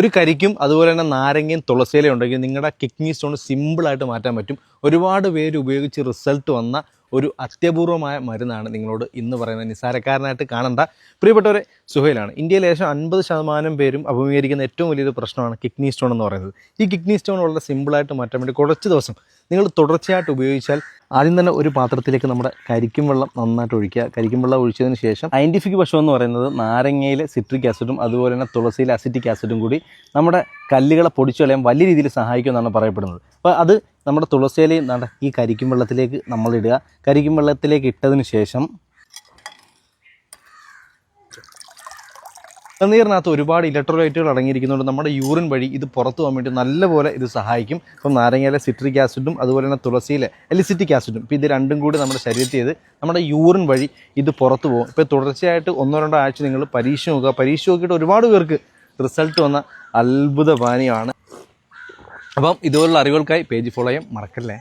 ഒരു കരിക്കും അതുപോലെ തന്നെ നാരങ്ങയും തുളസിയില ഉണ്ടെങ്കിൽ നിങ്ങളുടെ കിഡ്നി സ്റ്റോൺ സിമ്പിളായിട്ട് മാറ്റാൻ പറ്റും. ഒരുപാട് പേര് ഉപയോഗിച്ച് റിസൾട്ട് വന്ന ഒരു അത്യപൂർവമായ മരുന്നാണ് നിങ്ങളോട് ഇന്ന് പറയുന്നത്. നിസ്സാരക്കാരനായിട്ട് കാണണ്ട. പ്രിയപ്പെട്ടവരെ സുഹൈലാണ്. ഇന്ത്യയിൽ ഏകദേശം അൻപത് ശതമാനം പേരും അഭിമുഖീകരിക്കുന്ന ഏറ്റവും വലിയൊരു പ്രശ്നമാണ് കിഡ്നി സ്റ്റോൺ എന്ന് പറയുന്നത്. ഈ കിഡ്നി സ്റ്റോൺ വളരെ സിമ്പിളായിട്ട് മാറ്റാൻ വേണ്ടി കുറച്ച് ദിവസം നിങ്ങൾ തുടർച്ചയായിട്ട് ഉപയോഗിച്ചാൽ ആദ്യം തന്നെ ഒരു പാത്രത്തിലേക്ക് നമ്മുടെ കരിക്കും വെള്ളം നന്നായിട്ട് ഒഴിക്കുക. കരിക്കും വെള്ളം ഒഴിച്ചതിന് ശേഷം സയന്റിഫിക് വശം എന്ന് പറയുന്നത് നാരങ്ങയിലെ സിട്രിക് ആസിഡും അതുപോലെ തന്നെ തുളസിയിലെ അസിറ്റിക് ആസിഡും കൂടി നമ്മുടെ കല്ലുകളെ പൊടിച്ചു കളയാൻ വലിയ രീതിയിൽ സഹായിക്കുമെന്നാണ് പറയപ്പെടുന്നത്. അപ്പോൾ അത് നമ്മുടെ തുളസിയിലയും ഈ കരിക്കും വെള്ളത്തിലേക്ക് നമ്മളിടുക. കരിക്കും വെള്ളത്തിലേക്ക് ഇട്ടതിന് ശേഷം നീറിനകത്ത് ഒരുപാട് ഇലക്ട്രോലൈറ്റുകൾ അടങ്ങിയിരിക്കുന്നതുകൊണ്ട് നമ്മുടെ യൂറിൻ വഴി ഇത് പുറത്തു പോകാൻ വേണ്ടി നല്ലപോലെ ഇത് സഹായിക്കും. ഇപ്പം നാരങ്ങയിലെ സിട്രിക് ആസിഡും അതുപോലെ തന്നെ തുളസിയിലെ എലിസിറ്റിക് ആസിഡും ഇപ്പോൾ ഇത് രണ്ടും കൂടി നമ്മുടെ ശരീരത്തിൽ നമ്മുടെ യൂറിൻ വഴി ഇത് പുറത്തു പോകും. ഇപ്പോൾ തുടർച്ചയായിട്ട് ഒന്നോ രണ്ടോ ആഴ്ച നിങ്ങൾ പരീക്ഷ നോക്കുക. പരീക്ഷ നോക്കിയിട്ട് ഒരുപാട് പേർക്ക് റിസൾട്ട് വന്ന അത്ഭുത പാനീയമാണ് അപ്പം ഇതുപോലുള്ള അറിവുകൾക്കായി പേജ് ഫോളോ ചെയ്യാൻ മറക്കല്ലേ?